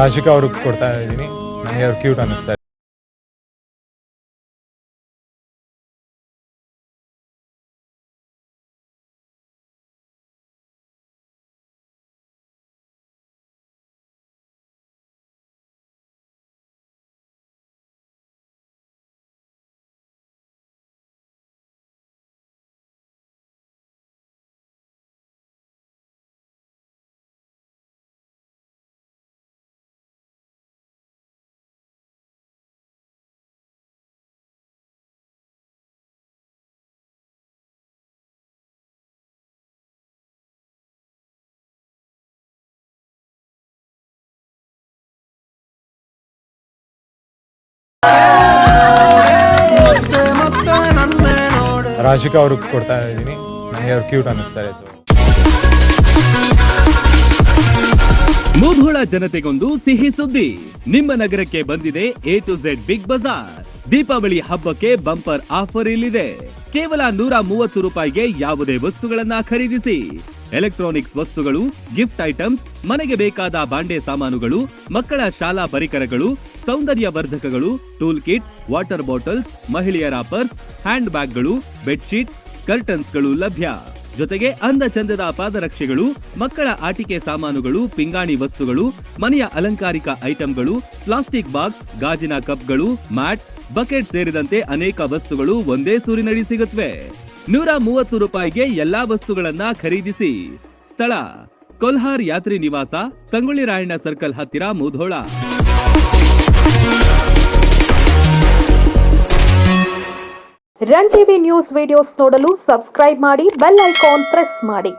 ರಾಶಿಕಾ ಅವ್ರಿಗೆ ಕೊಡ್ತಾ ಇದ್ದೀನಿ. ನನಗೆ ಅವ್ರು ಕ್ಯೂಟ್ ಅನ್ನಿಸ್ತಾರೆ ರಾಶಿಕಾ ಅವ್ರಿಗೆ ಕೊಡ್ತಾ ಇದ್ದೀನಿ. ನನಗೆ ಅವ್ರು ಕ್ಯೂಟ್ ಅನ್ನಿಸ್ತಾರೆ ಸೊ ಮುಧೋಳ ಜನತೆಗೊಂದು ಸಿಹಿ ಸುದ್ದಿ. ನಿಮ್ಮ ನಗರಕ್ಕೆ ಬಂದಿದೆ A to Z Big Bazaar Deepavali ಹಬ್ಬಕ್ಕೆ ಬಂಪರ್ ಆಫರ್ ಇಲ್ಲಿದೆ. ಕೇವಲ ನೂರ ಮೂವತ್ತು ರೂಪಾಯಿಗೆ ಯಾವುದೇ ವಸ್ತುಗಳನ್ನ ಖರೀದಿಸಿ. ಎಲೆಕ್ಟ್ರಾನಿಕ್ಸ್ ವಸ್ತುಗಳು, ಗಿಫ್ಟ್ ಐಟಮ್ಸ್, ಮನೆಗೆ ಬೇಕಾದ ಬಾಂಡೆ ಸಾಮಾನುಗಳು, ಮಕ್ಕಳ ಶಾಲಾ ಪರಿಕರಗಳು ಸೌಂದರ್ಯ ವರ್ಧಕಗಳು ಟೂಲ್ ಕಿಟ್, ವಾಟರ್ ಬಾಟಲ್ಸ್, ಮಹಿಳೆಯರ ಪರ್ಸ್, ಹ್ಯಾಂಡ್ ಬ್ಯಾಗ್ಗಳು, ಬೆಡ್ಶೀಟ್, ಕರ್ಟನ್ಸ್ಗಳು ಲಭ್ಯ. ಜೊತೆಗೆ ಅಂದ ಚಂದದ ಪಾದರಕ್ಷೆಗಳು, ಮಕ್ಕಳ ಆಟಿಕೆ ಸಾಮಾನುಗಳು, ಪಿಂಗಾಣಿ ವಸ್ತುಗಳು, ಮನೆಯ ಅಲಂಕಾರಿಕ ಐಟಂಗಳು, ಪ್ಲಾಸ್ಟಿಕ್ ಬಾಕ್ಸ್, ಗಾಜಿನ ಕಪ್ಗಳು, ಮ್ಯಾಟ್, ಬಕೆಟ್ ಸೇರಿದಂತೆ ಅನೇಕ ವಸ್ತುಗಳು ಒಂದೇ ಸೂರಿನಡಿ ಸಿಗುತ್ತವೆ ನೂರ ಮೂವತ್ತು ರೂಪಾಯಿಗೆ ಎಲ್ಲಾ ವಸ್ತುಗಳನ್ನ ಖರೀದಿಸಿ. ಸ್ಥಳ, ಕೊಲ್ಹಾರ್ ಯಾತ್ರಿ ನಿವಾಸ, ಸಂಗೊಳ್ಳಿ ರಾಯಣ್ಣ ಸರ್ಕಲ್ ಹತ್ತಿರ Mudhol. Run TV news videos ನೋಡಲು ಸಬ್ಸ್ಕ್ರೈಬ್ ಮಾಡಿ, ಬೆಲ್ ಐಕಾನ್ ಪ್ರೆಸ್ ಮಾಡಿ.